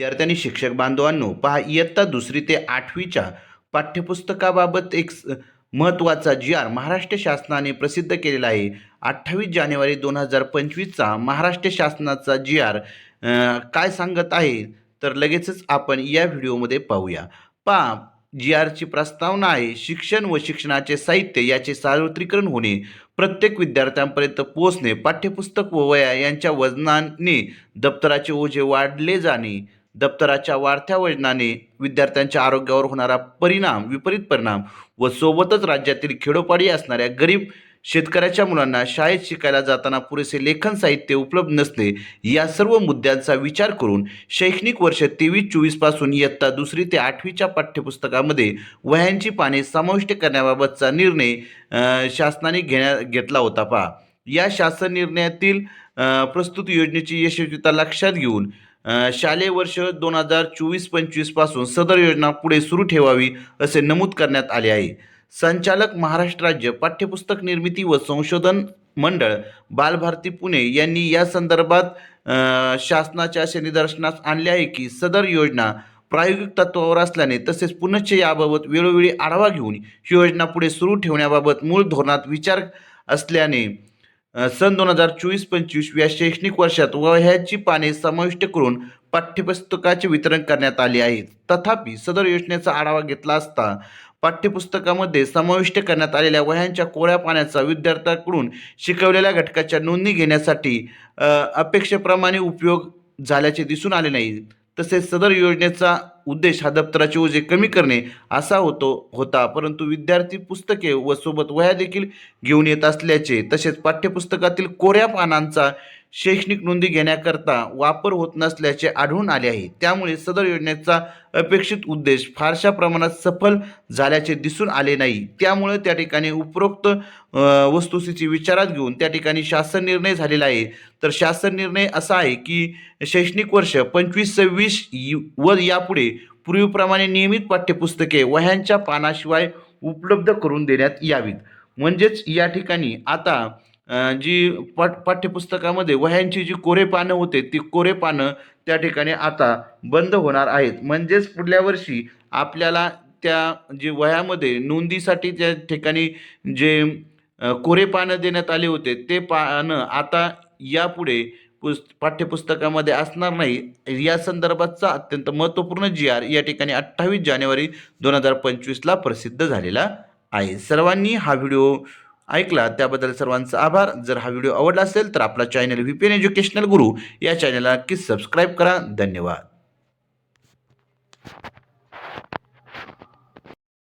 विद्यार्थ्यांनी शिक्षक बांधवांनो पहा इयत्ता दुसरी ते आठवीच्या पाठ्यपुस्तकाबाबत एक स- महत्त्वाचा जी आर महाराष्ट्र शासनाने प्रसिद्ध केलेला आहे. अठ्ठावीस जानेवारी दोन हजार पंचवीसचा महाराष्ट्र शासनाचा जी आर काय सांगत आहे? तर लगेचच आपण या व्हिडिओमध्ये पाहूया. पहा जी आरची प्रस्तावना आहे शिक्षण व शिक्षणाचे साहित्य याचे सार्वत्रिकरण होणे प्रत्येक विद्यार्थ्यांपर्यंत पोहोचणे पाठ्यपुस्तक व वया यांच्या वजनाने दप्तराचे ओझे वाढले जाणे दप्तराच्या वाढत्या वजनाने विद्यार्थ्यांच्या आरोग्यावर होणारा परिणाम विपरीत परिणाम व सोबतच राज्यातील खेडोपाडी असणाऱ्या गरीब शेतकऱ्याच्या मुलांना शाळेत शिकायला जाताना पुरेसे लेखन साहित्य उपलब्ध नसणे या सर्व मुद्द्यांचा विचार करून शैक्षणिक वर्ष तेवीस चोवीसपासून इयत्ता दुसरी ते आठवीच्या पाठ्यपुस्तकामध्ये वह्यांची पाने समाविष्ट करण्याबाबतचा निर्णय शासनाने घेण्या घेतला होता. पहा या शासन निर्णयातील प्रस्तुत योजनेची यशस्वीता लक्षात घेऊन शालेय वर्ष दोन हजार चोवीस पंचवीसपासून सदर योजना पुढे सुरू ठेवावी असे नमूद करण्यात आले आहे. संचालक महाराष्ट्र राज्य पाठ्यपुस्तक निर्मिती व संशोधन मंडळ बालभारती पुणे यांनी या संदर्भात शासनाच्या असे निदर्शनास आणले आहे की सदर योजना प्रायोगिक तत्वावर असल्याने तसेच पुनश्च याबाबत वेळोवेळी आढावा घेऊन ही योजना पुढे सुरू ठेवण्याबाबत मूळ धोरणात विचार असल्याने सन दोन हजार चोवीस पंचवीस या शैक्षणिक वर्षात वह्याची पाने समाविष्ट करून पाठ्यपुस्तकाचे वितरण करण्यात आले आहे तथापि सदर योजनेचा आढावा घेतला असता पाठ्यपुस्तकामध्ये समाविष्ट करण्यात आलेल्या वह्यांच्या कोऱ्या पाण्याचा विद्यार्थ्यांकडून शिकवलेल्या घटकाच्या नोंदणी घेण्यासाठी अपेक्षेप्रमाणे उपयोग झाल्याचे दिसून आले नाही. तसेच सदर योजनेचा उद्देश हा दप्तराचे ओझे कमी करणे असा होतो होता. परंतु विद्यार्थी पुस्तके व सोबत वह्या देखील घेऊन येत असल्याचे तसेच पाठ्यपुस्तकातील कोऱ्या पानांचा शैक्षणिक नोंदी घेण्याकरता वापर होत नसल्याचे आढळून आले आहे. त्यामुळे सदर योजनेचा अपेक्षित उद्देश फारशा प्रमाणात सफल झाल्याचे दिसून आले नाही. त्यामुळे त्या ठिकाणी उपरोक्त वस्तुस्थिती विचारात घेऊन त्या ठिकाणी शासन निर्णय झालेला आहे. तर शासन निर्णय असा आहे की शैक्षणिक वर्ष पंचवीस सव्वीस व यापुढे पूर्वीप्रमाणे नियमित पाठ्यपुस्तके वह्यांच्या पानाशिवाय उपलब्ध करून देण्यात यावीत. म्हणजेच या ठिकाणी आता जी पाठ पाठ्यपुस्तकामध्ये वह्यांची जी कोरे पानं होते ती कोरे पानं त्या ठिकाणी आता बंद होणार आहेत. म्हणजेच पुढल्या वर्षी आपल्याला त्या जे वह्यामध्ये नोंदीसाठी त्या ठिकाणी जे कोरे पानं देण्यात आले होते ते पानं आता यापुढे पुस् पाठ्यपुस्तकामध्ये असणार नाही. या संदर्भातचा अत्यंत महत्त्वपूर्ण जी आर या ठिकाणी अठ्ठावीस जानेवारी दोन हजार पंचवीसला प्रसिद्ध झालेला आहे. सर्वांनी हा व्हिडिओ ऐकला त्याबद्दल सर्वांचा आभार. जर हा व्हिडिओ आवडला असेल तर आपला channel V P N educational guru या चॅनलला नक्कीच सबस्क्राईब करा. धन्यवाद.